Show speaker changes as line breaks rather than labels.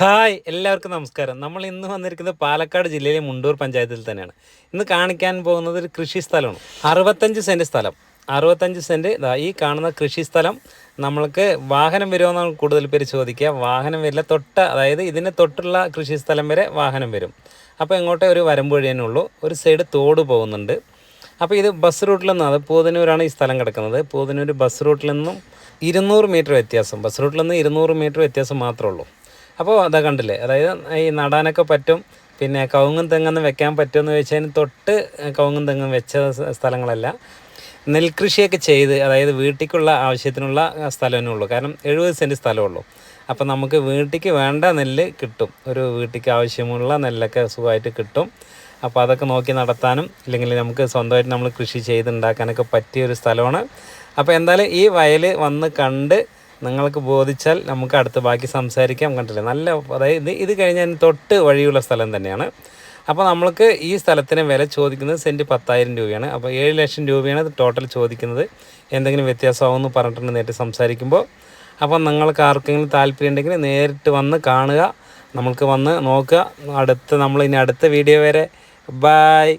Hi എല്ലാവർക്കും നമസ്കാരം. നമ്മൾ ഇന്ന് വന്നിരിക്കുന്നത് പാലക്കാട് ജില്ലയിലെ മുണ്ടൂർ പഞ്ചായത്തിൽ തന്നെയാണ്. ഇന്ന് കാണിക്കാൻ പോകുന്നത് ഒരു കൃഷി സ്ഥലമാണ്. അറുപത്തഞ്ച് സെന്റ് സ്ഥലം. അറുപത്തഞ്ച് സെന്റ് ഇതാ ഈ കാണുന്ന കൃഷി സ്ഥലം. നമ്മൾക്ക് വാഹനം വരുമെന്നാണ് കൂടുതൽ പേര് ചോദിക്കുക. വാഹനം വരില്ല തൊട്ട അതായത് ഇതിന് തൊട്ടുള്ള കൃഷി സ്ഥലം വരെ വാഹനം വരും. അപ്പോൾ ഇങ്ങോട്ടേ ഒരു വരമ്പ് ഉള്ളൂ. ഒരു സൈഡ് തോട് പോകുന്നുണ്ട്. അപ്പോൾ ഇത് ബസ് റൂട്ടിൽ നിന്ന് അത് പൂതനൂരാണ് ഈ സ്ഥലം കിടക്കുന്നത്. പൂതനൂർ ബസ് റൂട്ടിൽ നിന്നും ഇരുന്നൂറ് മീറ്റർ വ്യത്യാസം. ബസ് റൂട്ടിൽ നിന്ന് ഇരുന്നൂറ് മീറ്റർ വ്യത്യാസം മാത്രമേ ഉള്ളൂ. അപ്പോൾ അതാ കണ്ടില്ലേ? അതായത് ഈ നടാനൊക്കെ പറ്റും പിന്നെ കവുങ്ങും തെങ്ങൊന്നും വെക്കാൻ പറ്റുമെന്ന് ചോദിച്ചതിന് തൊട്ട് കവുങ്ങും തെങ്ങും വെച്ച സ്ഥലങ്ങളല്ല. നെൽകൃഷിയൊക്കെ ചെയ്ത് അതായത് വീട്ടിലേക്കുള്ള ആവശ്യത്തിനുള്ള സ്ഥലമേ ഉള്ളൂ. കാരണം എഴുപത് സെന്റ് സ്ഥലമുള്ളൂ അപ്പോൾ നമുക്ക് വീട്ടിലേക്ക് വേണ്ട നെല്ല് കിട്ടും. ഒരു വീട്ടിലേക്ക് ആവശ്യമുള്ള നെല്ലൊക്കെ സുഖമായിട്ട് കിട്ടും. അപ്പോൾ അതൊക്കെ നോക്കി നടത്താനും ഇല്ലെങ്കിൽ നമുക്ക് സ്വന്തമായിട്ട് നമ്മൾ കൃഷി ചെയ്തുണ്ടാക്കാനൊക്കെ പറ്റിയ ഒരു സ്ഥലമാണ്. അപ്പോൾ എന്തായാലും ഈ വയൽ വന്ന് കണ്ട് നിങ്ങൾക്ക് ബോധിച്ചാൽ നമുക്ക് അടുത്ത് ബാക്കി സംസാരിക്കാം കണ്ടില്ലേ? നല്ല അതായത് ഇത് കഴിഞ്ഞാൽ തൊട്ട് വഴിയുള്ള സ്ഥലം തന്നെയാണ്. അപ്പോൾ നമ്മൾക്ക് ഈ സ്ഥലത്തിന് വില ചോദിക്കുന്നത് സെന്റ് പത്തായിരം രൂപയാണ്. അപ്പോൾ ഏഴ് ലക്ഷം രൂപയാണ് ടോട്ടൽ ചോദിക്കുന്നത്. എന്തെങ്കിലും വ്യത്യാസമാകുമെന്ന് പറഞ്ഞിട്ടുണ്ട് നേരിട്ട് സംസാരിക്കുമ്പോൾ. അപ്പോൾ നിങ്ങൾക്ക് ആർക്കെങ്കിലും താല്പര്യം ഉണ്ടെങ്കിൽ നേരിട്ട് വന്ന് കാണുക. നമ്മൾക്ക് വന്ന് നോക്കുക. അടുത്ത നമ്മൾ ഇനി അടുത്ത വീഡിയോ വരെ. ബായ്